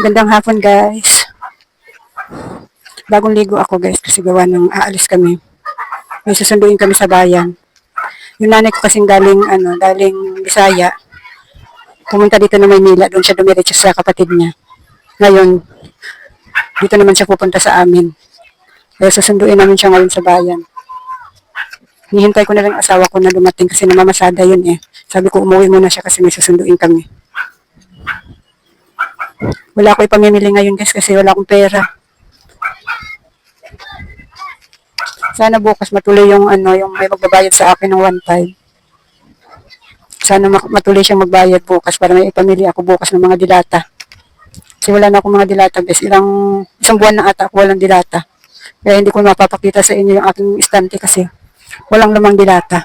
Magandang hapon guys. Bagong ligo ako guys kasi gawa ng aalis kami. May susunduin kami sa bayan. Yung nanay ko kasing galing, ano, galing Bisaya. Pumunta dito na Maynila, doon siya dumiretso sa kapatid niya. Ngayon, dito naman siya pupunta sa amin. Kaya susunduin namin siya ngayon sa bayan. Hihintay ko na lang asawa ko na dumating kasi namamasada yun eh. Sabi ko umuwi muna siya kasi may susunduin kami. Wala ko ipamimili ngayon guys kasi wala akong pera. Sana bukas matuloy yung ano, yung may magbabayad sa akin ng 1.5. Sana mak- matuloy siyang magbayad bukas para may ipamili ako bukas ng mga dilata. Kasi wala na akong mga dilata guys. Ilang, isang buwan na ata ako walang dilata. Kaya hindi ko mapapakita sa inyo yung aking istante kasi walang lamang dilata.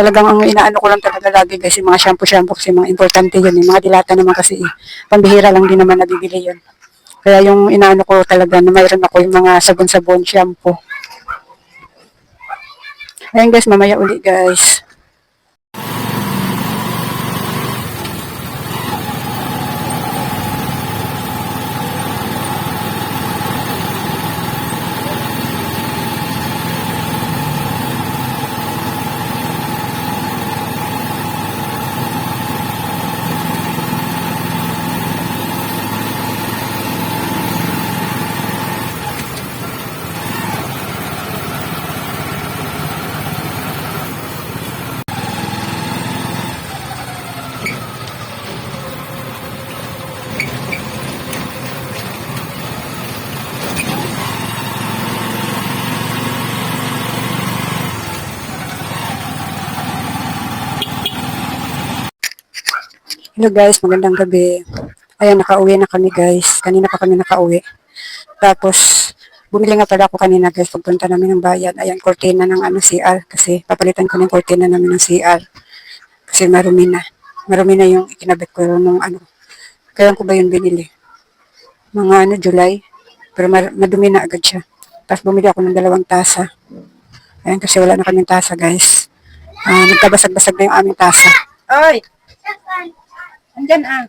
Talagang ang inaano ko lang talaga lagi guys, yung mga shampoo-shampoo kasi mga importante yun. Yung mga dilata naman kasi eh, pambihira lang din naman nabibili yun. Kaya yung inaano ko talaga na mayroon ako yung mga sabon-sabon, shampoo. Ayun guys, mamaya uli guys. Hello guys, magandang gabi. Ayan, nakauwi na kami guys. Kanina pa kami nakauwi. Tapos, bumili nga pala ako kanina guys, pagpunta namin ng bayan. Ayan, kortina ng ano, CR. Kasi papalitan ko ng kortina namin ng CR. Kasi marumi na. Marumi na yung ikinabit ko nung ano. Kaya ko ba yung binili? Mga ano, July. Pero madumi na agad siya. Tapos bumili ako ng dalawang tasa. Ayan, kasi wala na kaming tasa guys. Ah, nagkabasag-basag na yung aming tasa. Ay! Andyan ah.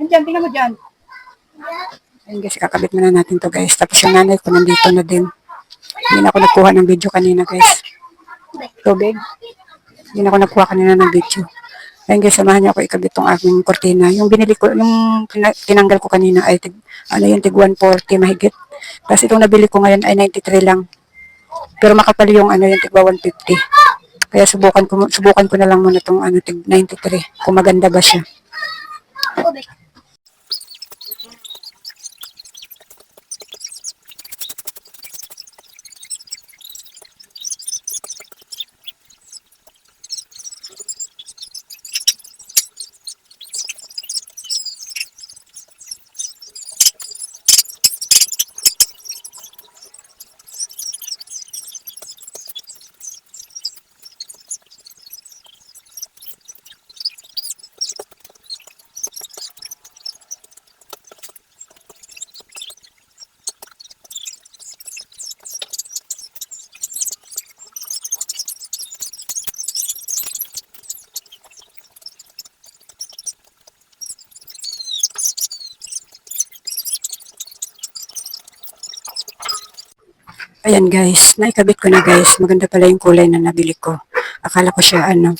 Andyan, tingnan mo dyan. Ayun guys, kakabit muna natin to guys. Tapos yung nanay ko nandito na din. Hindi na ako nagkuha ng video kanina guys. Tubig. Hindi na ako nagkuha kanina ng video. Ayun guys, samahan niyo ako ikabit tong aking kortina. Yung binili ko, yung tina- tinanggal ko kanina ay tig, ano yung tig 140 mahigit. Tapos itong nabili ko ngayon ay 93 lang. Pero makapal yung ano yung tigwa 150. Kaya subukan ko subukan ko na lang muna tong ano tig 93 kung maganda ba siya. Ayan guys, naikabit ko na guys. Maganda pala yung kulay na nabili ko. Akala ko siya ano,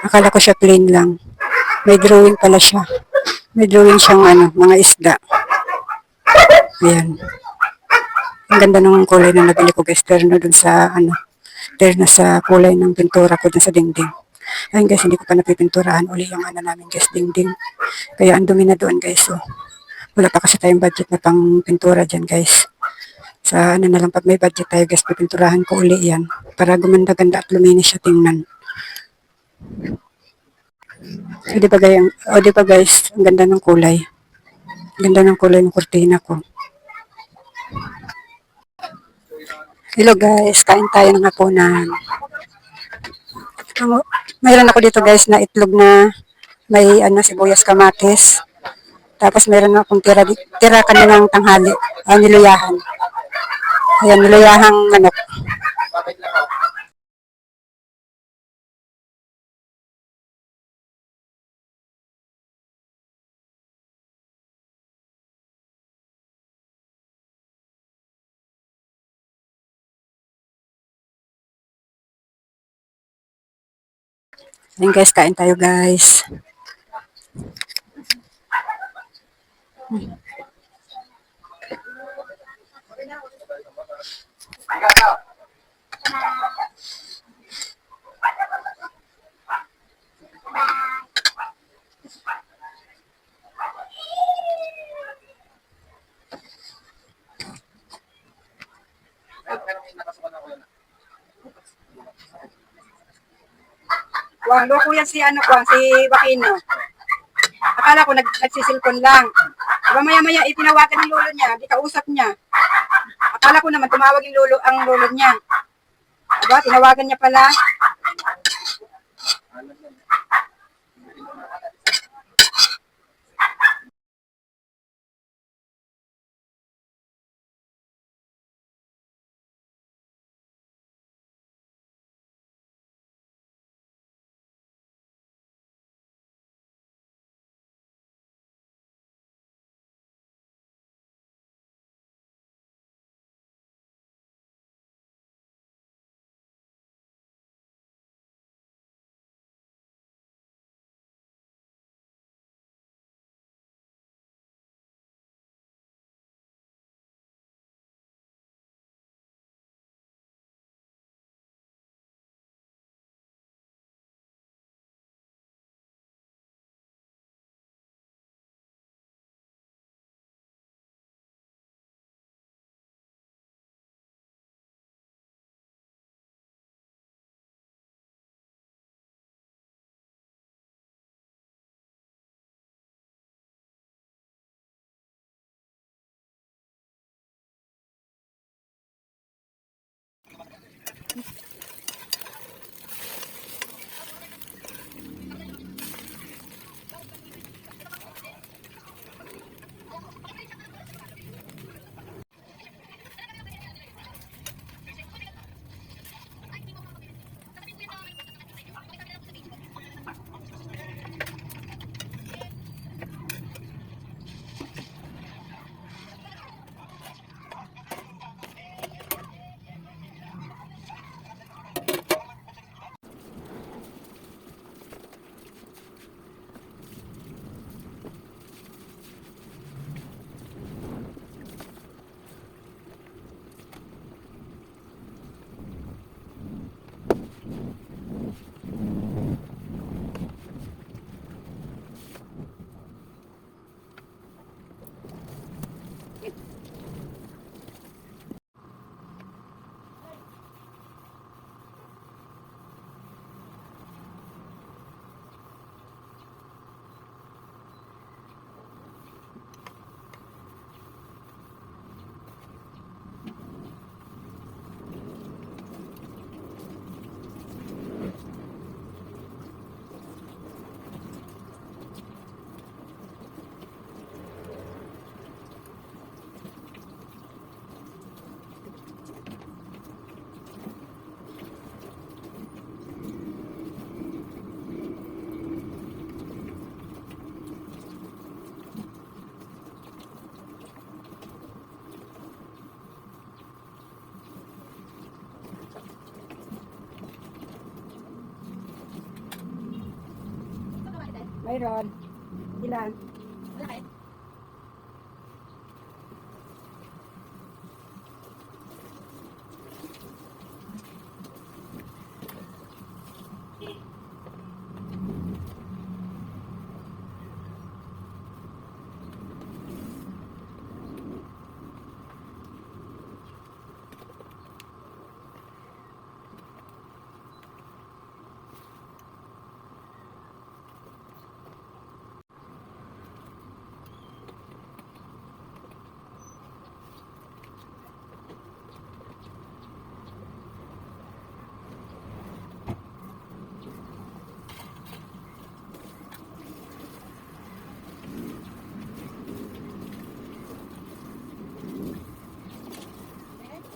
akala ko siya plain lang. May drawing pala siya. May drawing siyang ano, mga isda. Ayan. Ang ganda ng kulay na nabili ko guys. Terno dun sa ano, terno sa kulay ng pintura ko dun sa dingding. Ayun guys, hindi ko pa napipinturahan uli yung ano namin guys, dingding. Kaya ang dumi na doon guys. Oh. Wala pa kasi tayong budget na pang pintura dyan guys sa ano na lang pag may budget tayo guys pipinturahan ko uli yan. Para gumanda-ganda at luminis siya tingnan. O di ba guys, o di guys ang ganda ng kulay. Ang ganda ng kulay ng kurtina ko. Hello guys kain tayo ng hapunan. Mayroon ako dito guys na itlog na may ano sibuyas kamatis. Tapos meron akong tira, tira kaninang tanghali ah, niluyahan Ayan, nilayahang manok. Ayan guys, kain tayo guys. Hmm. Wang, loko yan si ano Wang, si Wakino. Akala ko nag nagsisilpon lang. Diba maya-maya itinawagan ng lolo niya, di kausap niya. Akala ko naman tumawag yung lolo ang lolo niya. Diba, tinawagan niya pala. ร้อนที่ร้าน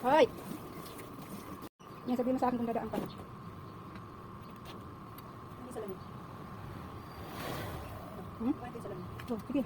Hoy! Yan, sabihin mo sa akin kung dadaan ka na. Hmm? Oh, sige.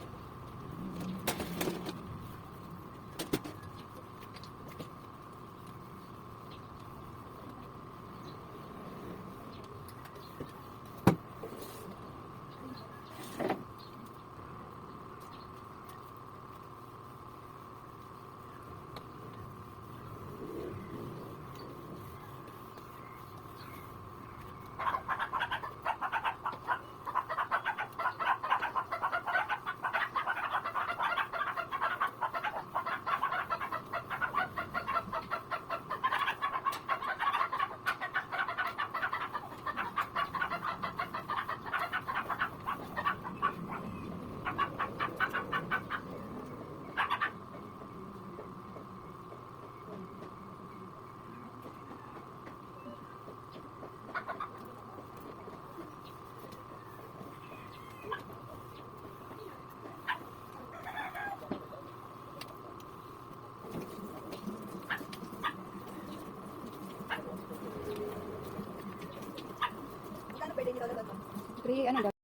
Three, ano ba?